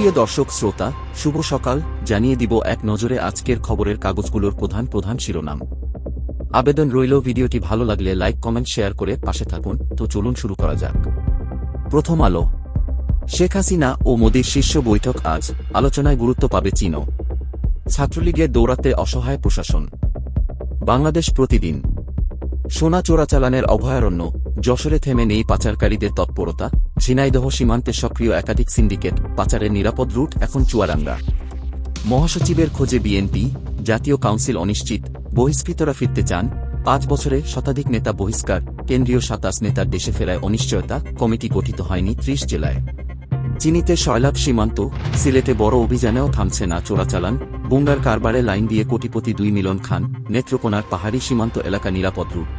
সুপ্রিয় দর্শক, শ্রোতা, শুভ সকাল। জানিয়ে দিব এক নজরে আজকের খবরের কাগজগুলোর প্রধান প্রধান শিরোনাম। আবেদন রইল, ভিডিওটি ভালো লাগলে লাইক, কমেন্ট, শেয়ার করে পাশে থাকুন। তো চলুন শুরু করা যাক। প্রথম আলো। শেখ হাসিনা ও মোদীর শীর্ষ বৈঠক আজ আলোচনায় গুরুত্ব পাবে চীন ছাত্রলীগের দৌড়াতে অসহায় প্রশাসন। বাংলাদেশ প্রতিদিন। সোনা চোরাচালানের অভয়ারণ্য, যশোরে থেমে নেই পাচারকারীদের তৎপরতা। ঝিনাইদহ সীমান্তে সক্রিয় একাধিক সিন্ডিকেট পাচারের নিরাপদ রুট, এখন চুয়াডাঙ্গা। মহাসচিবের খোঁজে বিএনপি, জাতীয় কাউন্সিল অনিশ্চিত, বহিষ্কৃতরা ফিরতে চান, পাঁচ বছরে শতাধিক নেতা বহিষ্কার, কেন্দ্রীয় সাতাশ নেতার দেশে ফেরায় অনিশ্চয়তা, কমিটি গঠিত হয়নি ত্রিশ জেলায়। চিনিতে শয়লাভ সীমান্ত, সিলেটে বড় অভিযানেও থামছে না চোরাচালান বুঙ্গার কারবারে লাইন দিয়ে কোটিপতি দুই মিলন খান, নেত্রকোনার পাহাড়ি সীমান্ত এলাকা নিরাপদ রুট।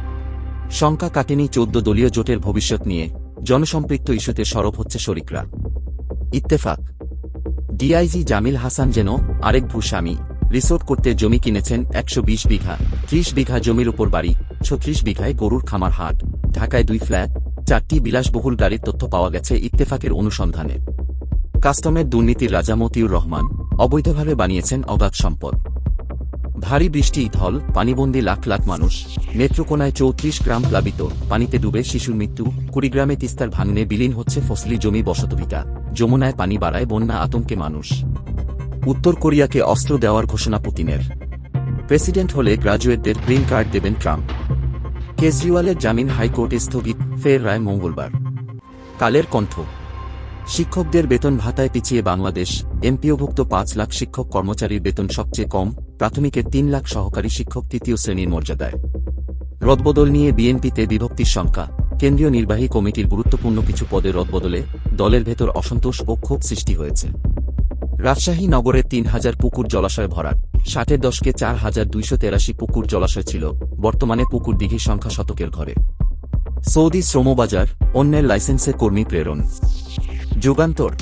শঙ্কা কাটেনি চৌদ্দ দলীয় জোটের ভবিষ্যৎ নিয়ে জনসম্পৃক্ত ইস্যুতে সরব হচ্ছে শরিকরা। ইত্তেফাক। ডিআইজি জামিল হাসান যেন আরেক ভূস্বামী, রিসোর্ট করতে জমি কিনেছেন একশো বিশ বিঘা, ত্রিশ বিঘা জমির উপর বাড়ি, ছত্রিশ বিঘায় গরুর খামার হাট, ঢাকায় দুই ফ্ল্যাট, চারটি বিলাসবহুল গাড়ির তথ্য পাওয়া গেছে ইত্তেফাকের অনুসন্ধানে। কাস্টমের দুর্নীতির রাজা মতিউর রহমান অবৈধভাবে বানিয়েছেন অগাধ সম্পদ। ভারী বৃষ্টি ঢল পানিবন্দী লাখ লাখ মানুষ, নেত্রকোনায় চৌত্রিশ গ্রাম প্লাবিত, পানিতে ডুবে শিশুর মৃত্যু, কুড়িগ্রামে তিস্তার ভাঙনে বিলীন হচ্ছে ফসলি জমি বসতভিটা যমুনায় পানি বাড়ায় বন্যা আতঙ্কে মানুষ। উত্তর কোরিয়াকে অস্ত্র দেওয়ার ঘোষণা পুতিনের। প্রেসিডেন্ট হলে গ্রাজুয়েটদের গ্রিন কার্ড দেবেন ট্রাম্প। কেজরিওয়ালের জামিন হাইকোর্টে স্থগিত, ফের রায় মঙ্গলবার। কালের কণ্ঠ। শিক্ষকদের বেতন ভাতায় পিছিয়ে বাংলাদেশ, এমপিওভুক্ত পাঁচ লাখ শিক্ষক কর্মচারীর বেতন সবচেয়ে কম প্রাথমিকের তিন লাখ সহকারী শিক্ষক তৃতীয় শ্রেণির মর্যাদায়। রদবদল নিয়ে বিএনপিতে বিভক্তির সংখ্যা কেন্দ্রীয় নির্বাহী কমিটির গুরুত্বপূর্ণ কিছু পদে রদবদলে দলের ভেতর অসন্তোষ ও ক্ষোভ সৃষ্টি হয়েছে। রাজশাহী নগরের তিন হাজার পুকুর জলাশয় ভরাট। ষাটের দশকে চার হাজার দুইশো তেরাশি পুকুর জলাশয় ছিল, বর্তমানে পুকুর দিঘির সংখ্যা শতকের ঘরে। সৌদি শ্রমবাজার, অন্যের লাইসেন্সে কর্মী প্রেরণ। যুগান্তর।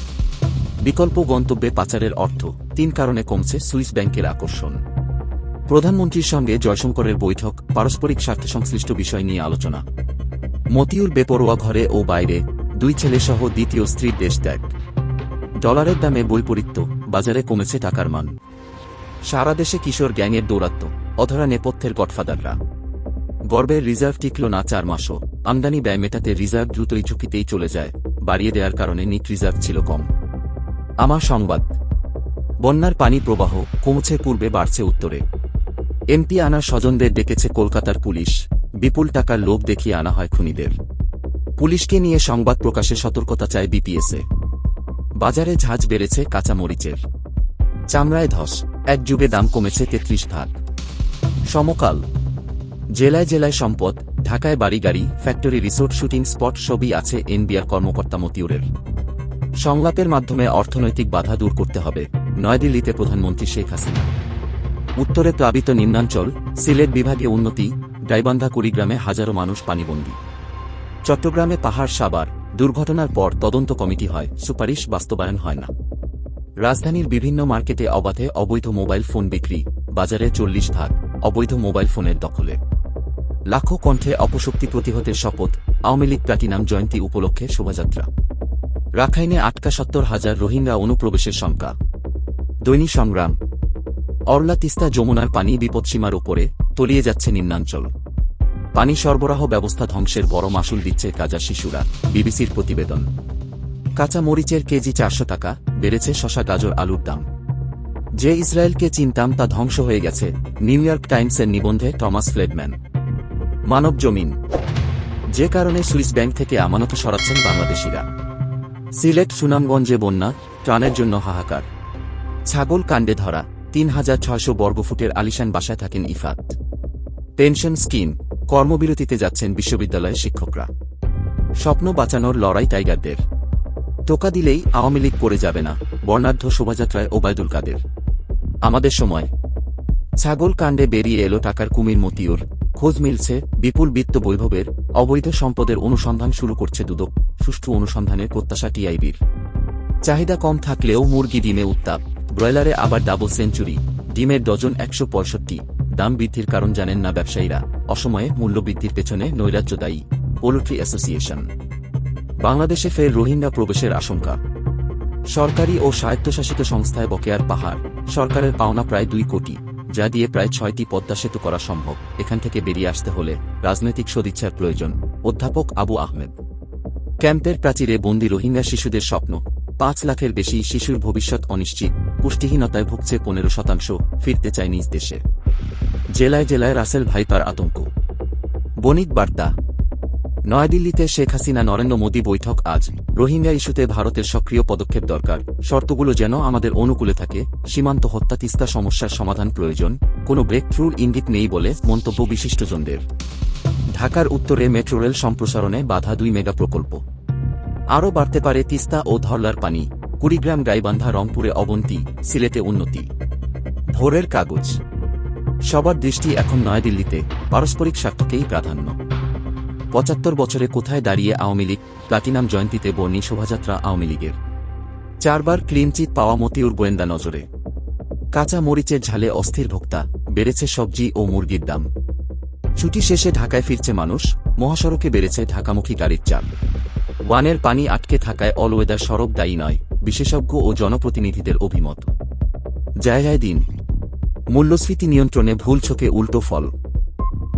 বিকল্প গন্তব্যে পাচারের অর্থ। তিন কারণে কমছে সুইস ব্যাংকের আকর্ষণ। প্রধানমন্ত্রীর সঙ্গে জয়শঙ্করের বৈঠক, পারস্পরিক স্বার্থ সংশ্লিষ্ট বিষয় নিয়ে আলোচনা। মতিউর বেপরোয়া ঘরে ও বাইরে, দুই ছেলেসহ দ্বিতীয় স্ত্রীর দেশ ত্যাগ। ডলারের দামে বৈপরীত্য বাজারে কমেছে টাকার মান। সারা দেশে কিশোর গ্যাংয়ের দৌরাত্ম অধরা নেপথ্যের গডফাদাররা। গর্বের রিজার্ভ টিকল না চার মাসও, আমদানি ব্যয় মেটাতে রিজার্ভ দ্রুতই ঝুঁকিতেই চলে যায়, বাড়িয়ে দেওয়ার কারণে নিট রিজার্ভ ছিল কম। আমার সংবাদ। বন্যার পানি প্রবাহ কমছে পূর্বে বাড়ছে উত্তরে। এমপি আনার স্বজনদের ডেকেছে কলকাতার পুলিশ। বিপুল টাকার লোভ দেখিয়ে আনা হয় খুনিদের। পুলিশকে নিয়ে সংবাদ প্রকাশে সতর্কতা চায় বিপিএসএ। বাজারে ঝাঁজ বেড়েছে কাঁচামরিচের। চামড়ায় ধস, এক যুগে দাম কমেছে তেত্রিশ ভাগ। সমকাল। জেলায় জেলায় সম্পদ, ঢাকায় বাড়ি গাড়ি ফ্যাক্টরি রিসোর্ট শুটিং স্পট সবই আছে এনবিআর কর্মকর্তা মতিউরের। সংলাপের মাধ্যমে অর্থনৈতিক বাধা দূর করতে হবে, নয়াদিল্লিতে প্রধানমন্ত্রী শেখ হাসিনা। উত্তরে প্লাবিত নিম্নাঞ্চল, সিলেট বিভাগে উন্নতি, গাইবান্ধা কুড়িগ্রামে হাজারো মানুষ পানিবন্দী। চট্টগ্রামে পাহাড় সাবার, দুর্ঘটনার পর তদন্ত কমিটি হয়, সুপারিশ বাস্তবায়ন হয় না। রাজধানীর বিভিন্ন মার্কেটে অবাধে অবৈধ মোবাইল ফোন বিক্রি, বাজারে চল্লিশ ভাগ, অবৈধ মোবাইল ফোনের দখলে। লাখো কণ্ঠে অপশক্তি প্রতিহতের শপথ, আওয়ামী লীগ প্লাটিনাম জয়ন্তী উপলক্ষে শোভাযাত্রা। রাখাইনে আটকা সত্তর হাজার রোহিঙ্গা অনুপ্রবেশের শঙ্কা। দৈনিক সংগ্রাম অরলা তিস্তা যমুনার পানি বিপদসীমার উপরে তলিয়ে যাচ্ছে নিম্নাঞ্চল। পানি সরবরাহ ব্যবস্থা ধ্বংসের বড় মাসুল দিচ্ছে কাজা শিশুরা, বিবিসির প্রতিবেদন। কাঁচা মরিচের কেজি চারশো টাকা, বেড়েছে শশা গাজর আলুর দাম। যে ইসরায়েলকে চিনতাম তা ধ্বংস হয়ে গেছে, নিউ ইয়র্ক টাইমসের নিবন্ধে টমাস ফ্লেডম্যান। মানব জমিন। যে কারণে সুইস ব্যাংক থেকে আমানত সরাচ্ছেন বাংলাদেশিরা। সিলেট সুনামগঞ্জে বন্যা, ত্রাণের জন্য হাহাকার। ছাগল কাণ্ডে ধরা। তিন হাজার ছয়শো বর্গফুটের আলিশান বাসায় থাকেন ইফাত। পেনশন স্কিম, কর্মবিরতিতে যাচ্ছেন বিশ্ববিদ্যালয়ের শিক্ষকরা। স্বপ্ন বাঁচানোর লড়াই টাইগারদের। টোকা দিলেই আওয়ামী লীগ করে যাবে না, বর্ণাঢ্য শোভাযাত্রায় ওবায়দুল কাদের। আমাদের সময়। ছাগল কাণ্ডে বেরিয়ে এলো টাকার কুমির মতিউর। খোঁজ মিলছে বিপুল বিত্ত বৈভবের, অবৈধ সম্পদের অনুসন্ধান শুরু করছে দুদক, সুষ্ঠু অনুসন্ধানের প্রত্যাশা টিআইবির। চাহিদা কম থাকলেও মুরগি ডিমে উত্তাপ। ব্রয়লারে আবার ডাবল সেঞ্চুরি ডিমের ডজন একশো পঁয়ষট্টি। দাম বৃদ্ধির কারণ জানেন না ব্যবসায়ীরা। অসময়ে মূল্যবৃদ্ধির পেছনে নৈরাজ্য দায়ী পোলট্রি অ্যাসোসিয়েশন বাংলাদেশে ফের রোহিঙ্গা প্রবেশের আশঙ্কা। সরকারি ও স্বায়ত্তশাসিত সংস্থায় বকেয়ার পাহাড়। সরকারের পাওনা প্রায় দুই কোটি, যা দিয়ে প্রায় ছয়টি পদ্মা সেতু করা সম্ভব। এখান থেকে বেরিয়ে আসতে হলে রাজনৈতিক সদিচ্ছার প্রয়োজন, অধ্যাপক আবু আহমেদ। ক্যাম্পের প্রাচীরে বন্দি রোহিঙ্গা শিশুদের স্বপ্ন পাঁচ লাখের বেশি শিশুর ভবিষ্যৎ অনিশ্চিত। পুষ্টিহীনতায় ভুগছে পনেরো শতাংশ, ফিরতে চায় নিজ দেশে। জেলায় জেলায় রাসেল ভাইপার আতঙ্ক। বণিক বার্তা। নয়াদিল্লিতে শেখ হাসিনা নরেন্দ্র মোদী বৈঠক আজ। রোহিঙ্গা ইস্যুতে ভারতের সক্রিয় পদক্ষেপ দরকার। শর্তগুলো যেন আমাদের অনুকূলে থাকে। সীমান্ত হত্যা তিস্তা সমস্যার সমাধান প্রয়োজন। কোনো ব্রেক থ্রুর ইঙ্গিত নেই বলে মন্তব্য বিশিষ্টজনদের। ঢাকার উত্তরে মেট্রো রেল সম্প্রসারণে বাধা দুই মেগা প্রকল্প। আরও বাড়তে পারে তিস্তা ও ধরলার পানি। কুড়িগ্রাম, গাইবান্ধা, রংপুরে অবন্তি, সিলেটে উন্নতি। ভোরের কাগজ। সবার দৃষ্টি এখন নয়াদিল্লিতে, পারস্পরিক স্বার্থকেই প্রাধান্য। পঁচাত্তর বছরে কোথায় দাঁড়িয়ে আওয়ামী লীগ, প্লাটিনাম জয়ন্তীতে বর্ণী শোভাযাত্রা আওয়ামী লীগের। চারবার ক্লিনচিট পাওয়া মতিউর গোয়েন্দা নজরে। কাঁচা মরিচের ঝালে অস্থির ভোক্তা, বেড়েছে সবজি ও মুরগির দাম। ছুটি শেষে ঢাকায় ফিরছে মানুষ, মহাসড়কে বেড়েছে ঢাকামুখী গাড়ির চাপ। ওয়ানের পানি আটকে থাকায় অলওয়েদার সড়ক দায়ী নয়, বিশেষজ্ঞ ও জনপ্রতিনিধিদের অভিমত। জায়গায় দিন। মূল্যস্ফীতি নিয়ন্ত্রণে ভুল চোখে উল্টো ফল।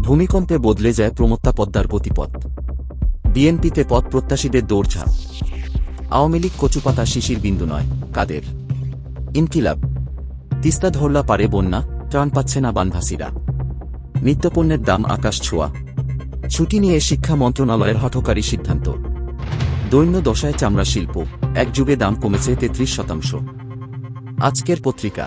ভূমিকম্পে বদলে যায় প্রমত্তা পদ্মার গতিপথ। বিএনপিতে পদ প্রত্যাশীদের দৌড়ঝাঁপ। আওয়ামী লীগ কচুপাতা শিশির বিন্দু নয়, কাদের? ইনকিলাব। তিস্তা ধরলা পারে বন্যা, ত্রাণ পাচ্ছে না বানভাসীরা। নিত্যপণ্যের দাম আকাশ ছোঁয়া। ছুটি নিয়ে শিক্ষা মন্ত্রণালয়ের হঠকারী সিদ্ধান্ত। দৈন্য দশায় চামড়া শিল্প এক যুগে দাম কমেছে তেত্রিশ শতাংশ। আজকের পত্রিকা।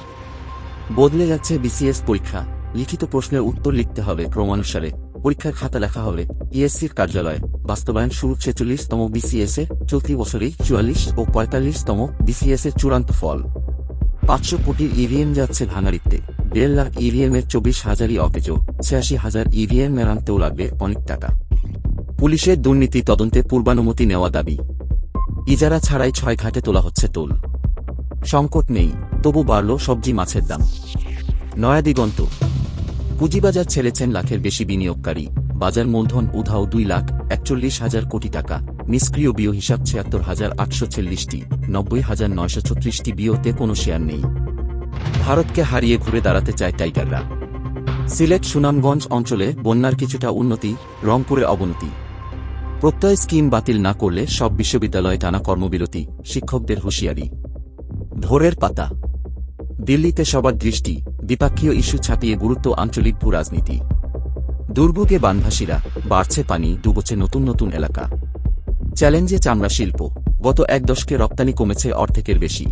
বদলে যাচ্ছে বিসিএস পরীক্ষা। লিখিত প্রশ্নের উত্তর লিখতে হবে ক্রমানুসারে। পরীক্ষার খাতা লেখা হবে ইএসসির কার্যালয়ে। বাস্তবায়ন শুরু ছেচল্লিশতম বিসিএস এর চলতি বছরেই চুয়াল্লিশ ও পঁয়তাল্লিশতম বিসিএস এর চূড়ান্ত ফল। পাঁচশো কোটির ইভিএম যাচ্ছে ভাঙাড়িতে দেড় লাখ ইভিএম এর চব্বিশ হাজারই অকেজ, ছিয়াশি হাজার ইভিএম মেরানতেও লাগবে অনেক টাকা। পুলিশের দুর্নীতি তদন্তে পূর্বানুমতি নেওয়া দাবি। ইজারা ছাড়াই ছয় ঘাটে তোলা হচ্ছে টোল। সংকট নেই, তবু বাড়ল সবজি মাছের দাম। নয়া দিগন্ত পুঁজিবাজার ছেড়েছেন লাখের বেশি বিনিয়োগকারী। বাজার মূলধন উধাও দুই লাখ একচল্লিশ হাজার কোটি টাকা। নিষ্ক্রিয় বিও হিসাব ছিয়াত্তর হাজার আটশো চল্লিশটি নব্বই হাজার নয়শো ছত্রিশটি বিওতে কোনো শেয়ার নেই। ভারতকে হারিয়ে ঘুরে দাঁড়াতে চায় টাইগাররা। সিলেট সুনামগঞ্জ অঞ্চলে বন্যার কিছুটা উন্নতি, রংপুরে অবনতি। প্রত্যয় স্কিম বাতিল না করলে সব বিশ্ববিদ্যালয়ে টানা কর্মবিরতি, শিক্ষকদের হুঁশিয়ারি। ভোরের পাতা। দিল্লিতে সবার দৃষ্টি, দ্বিপাক্ষীয় ইস্যু ছাপিয়ে গুরুত্ব আঞ্চলিক ভূ রাজনীতি দুর্ভোগে বানভাসীরা, বাড়ছে পানি, ডুবছে নতুন নতুন এলাকা। চ্যালেঞ্জে চামড়া শিল্প, গত এক দশকে রপ্তানি কমেছে অর্ধেকের বেশি।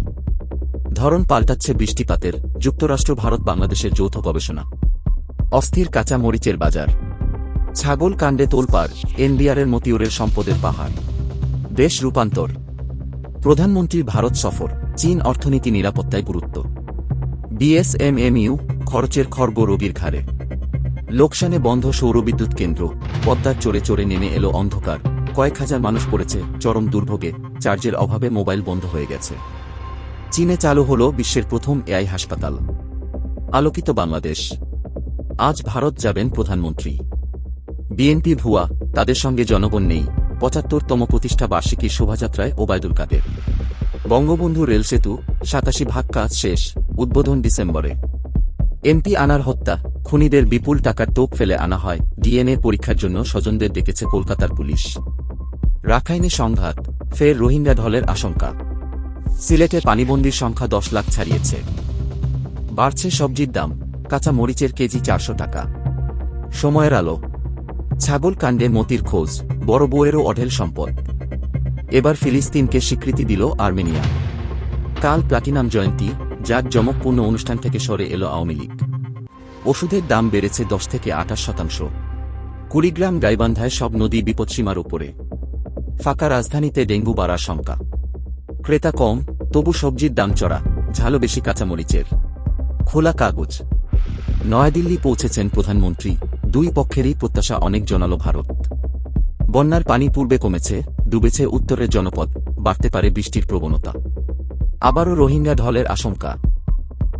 ধরন পাল্টাচ্ছে বৃষ্টিপাতের, যুক্তরাষ্ট্র, ভারত, বাংলাদেশের যৌথ গবেষণা। অস্থির কাঁচা মরিচের বাজার। ছাগল কাণ্ডে তোলপাড়, এনবিআরের মতিউরের সম্পদের পাহাড়। দেশ রূপান্তর। প্রধানমন্ত্রীর ভারত সফর, চীন অর্থনীতি নিরাপত্তায় গুরুত্ব। বিএসএমএমইউ, খরচের খর্গ রোগীর ঘাড়ে। লোকসানে বন্ধ সৌরবিদ্যুৎ কেন্দ্র, পদ্মার চড়ে চড়ে নেমে এলো অন্ধকার। কয়েক হাজার মানুষ পড়েছে, চরম দুর্ভোগে, চার্জের অভাবে মোবাইল বন্ধ হয়ে গেছে। চীনে চালু হল বিশ্বের প্রথম এআই হাসপাতাল। আলোকিত বাংলাদেশ। আজ ভারত যাবেন প্রধানমন্ত্রী। বিএনপি ভুয়া, তাদের সঙ্গে জনগণ নেই, পঁচাত্তরতম প্রতিষ্ঠা বার্ষিকীর শোভাযাত্রায় ওবায়দুল কাদের। বঙ্গবন্ধু রেল সেতু, সাতাশি ভাগ কাজ শেষ, উদ্বোধন ডিসেম্বরে। এমপি আনার হত্যা, খুনিদের বিপুল টাকার টোপ ফেলে আনা হয়, ডিএনএ পরীক্ষার জন্য স্বজনদের ডেকেছে কলকাতার পুলিশ। রাখাইনে সংঘাত, ফের রোহিঙ্গা ঢলের আশঙ্কা। সিলেটে পানিবন্দির সংখ্যা দশ লাখ ছাড়িয়েছে। বাড়ছে সবজির দাম কাঁচা মরিচের কেজি চারশো টাকা। সময়ের আলো ছাগল কাণ্ডে মতির খোঁজ, বড় বউয়েরও অঢেল সম্পদ। এবার ফিলিস্তিনকে স্বীকৃতি দিল আর্মেনিয়া। কাল প্লাটিনাম জয়ন্তী, যার জমকপূর্ণ অনুষ্ঠান থেকে সরে এলো আওয়ামী লীগ। ওষুধের দাম বেড়েছে দশ থেকে আঠাশ শতাংশ। কুড়িগ্রাম গাইবান্ধায় সব নদী বিপদসীমার উপরে। ফাঁকা রাজধানীতে ডেঙ্গু বাড়ার শঙ্কা। ক্রেতা কম, তবু সবজির দাম চড়া ঝালো বেশি কাঁচামরিচের। খোলা কাগজ। নয়াদিল্লি পৌঁছেছেন প্রধানমন্ত্রী দুই পক্ষেরই প্রত্যাশা অনেক জনালো ভারত। বন্যার পানি পূর্বে কমেছে, ডুবেছে উত্তরের জনপদ, বাড়তে পারে বৃষ্টির প্রবণতা। আবারও রোহিঙ্গা ঢলের আশঙ্কা।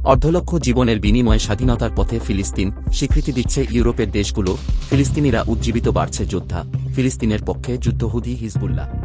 অর্ধলক্ষ জীবনের বিনিময়ে স্বাধীনতার পথে ফিলিস্তিন, স্বীকৃতি দিচ্ছে ইউরোপের দেশগুলো, ফিলিস্তিনিরা উজ্জীবিত বাড়ছে যোদ্ধা, ফিলিস্তিনের পক্ষে যুদ্ধহুদি হিজবুল্লাহ।